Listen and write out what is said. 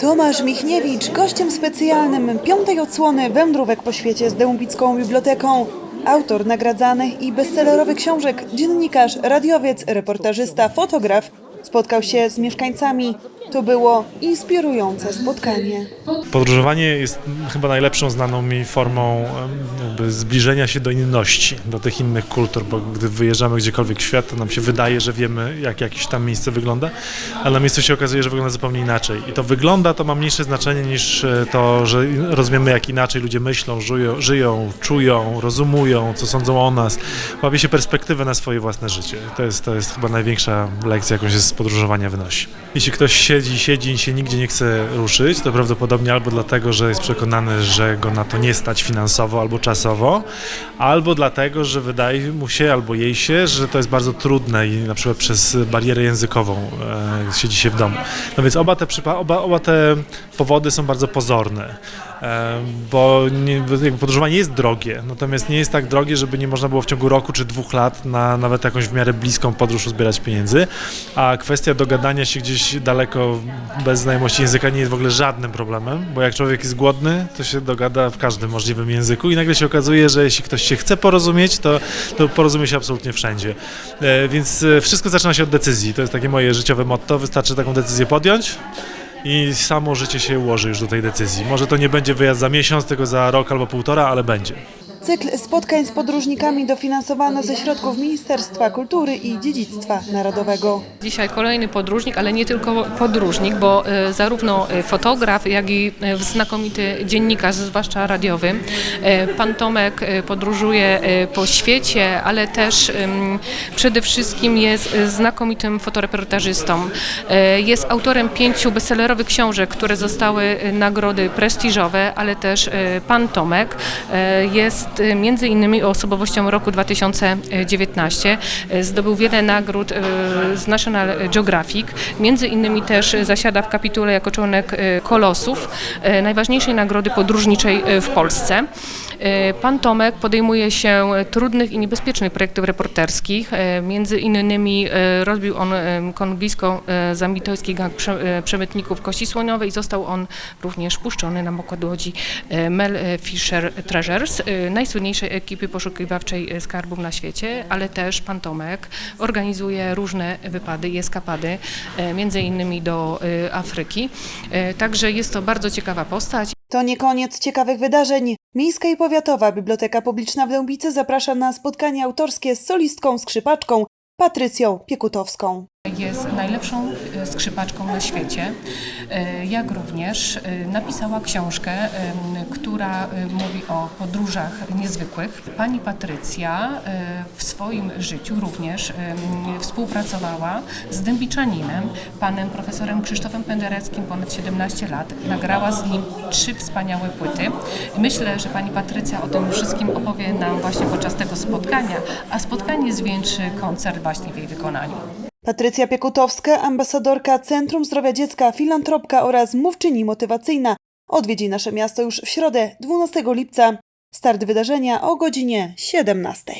Tomasz Michniewicz, gościem specjalnym piątej odsłony Wędrówek po świecie z Dębicką Biblioteką. Autor nagradzanych i bestsellerowych książek, dziennikarz, radiowiec, reportażysta, fotograf. Spotkał się z mieszkańcami. To było inspirujące spotkanie. Podróżowanie jest chyba najlepszą znaną mi formą zbliżenia się do inności, do tych innych kultur, bo gdy wyjeżdżamy gdziekolwiek w świat, to nam się wydaje, że wiemy, jak jakieś tam miejsce wygląda, ale na miejscu się okazuje, że wygląda zupełnie inaczej. I to wygląda to ma mniejsze znaczenie niż e, to, że rozumiemy, jak inaczej ludzie myślą, żyją, żyją czują, rozumują, co sądzą o nas. Łapie się perspektywę na swoje własne życie. To jest, to jest chyba największa lekcja, jaką się z podróżowania wynosi. Jeśli ktoś siedzi, siedzi i się nigdzie nie chce ruszyć, to prawdopodobnie albo dlatego, że jest przekonany, że go na to nie stać finansowo albo czasowo, albo dlatego, że wydaje mu się albo jej się, że to jest bardzo trudne i na przykład przez barierę językową e, siedzi się w domu. No więc oba te, oba, oba te powody są bardzo pozorne. Bo nie, podróżowanie jest drogie, natomiast nie jest tak drogie, żeby nie można było w ciągu roku czy dwóch lat na nawet jakąś w miarę bliską podróż uzbierać pieniędzy, a kwestia dogadania się gdzieś daleko bez znajomości języka nie jest w ogóle żadnym problemem, bo jak człowiek jest głodny, to się dogada w każdym możliwym języku i nagle się okazuje, że jeśli ktoś się chce porozumieć, to, to porozumie się absolutnie wszędzie. E, Więc e, wszystko zaczyna się od decyzji. To jest takie moje życiowe motto. Wystarczy taką decyzję podjąć i samo życie się ułoży już do tej decyzji. Może to nie będzie wyjazd za miesiąc, tylko za rok albo półtora, ale będzie. Cykl spotkań z podróżnikami dofinansowano ze środków Ministerstwa Kultury i Dziedzictwa Narodowego. Dzisiaj kolejny podróżnik, ale nie tylko podróżnik, bo e, zarówno e, fotograf, jak i e, znakomity dziennikarz, zwłaszcza radiowy. Pan Tomek podróżuje po świecie, ale też przede wszystkim jest znakomitym fotoreportażystą. Jest autorem pięciu bestsellerowych książek, które zostały nagrody prestiżowe, ale też Pan Tomek e, e, między innymi osobowością roku 2019. E, Zdobył wiele nagród e, z National Geographic. Między innymi też zasiada w kapitule jako członek Kolosów, najważniejszej nagrody podróżniczej w Polsce. Pan Tomek podejmuje się trudnych i niebezpiecznych projektów reporterskich. Między innymi rozbił on e, kongijsko-zambitoński gang prze- przemytników kości słoniowej i został on również puszczony na pokład łodzi Mel Fisher Treasures, najsłynniejszej ekipy poszukiwawczej e, skarbów na świecie, ale też pan Tomek organizuje różne wypady i eskapady, e, między innymi do e, Afryki. Także jest to bardzo ciekawa postać. To nie koniec ciekawych wydarzeń. Miejska i Powiatowa Biblioteka Publiczna w Dębicy zaprasza na spotkanie autorskie z solistką skrzypaczką Patrycją Piekutowską. Jest najlepszą e, skrzypaczką na świecie, e, jak również e, napisała książkę, która mówi o podróżach niezwykłych. Pani Patrycja w swoim życiu również współpracowała z dębiczaninem, panem profesorem Krzysztofem Pendereckim ponad 17 lat. Nagrała z nim trzy wspaniałe płyty. Myślę, że pani Patrycja o tym wszystkim opowie nam właśnie podczas tego spotkania, a spotkanie zwieńczy koncert właśnie w jej wykonaniu. Patrycja Piekutowska, ambasadorka Centrum Zdrowia Dziecka, filantropka oraz mówczyni motywacyjna odwiedzi nasze miasto już w środę 12 lipca. Start wydarzenia o godzinie 17.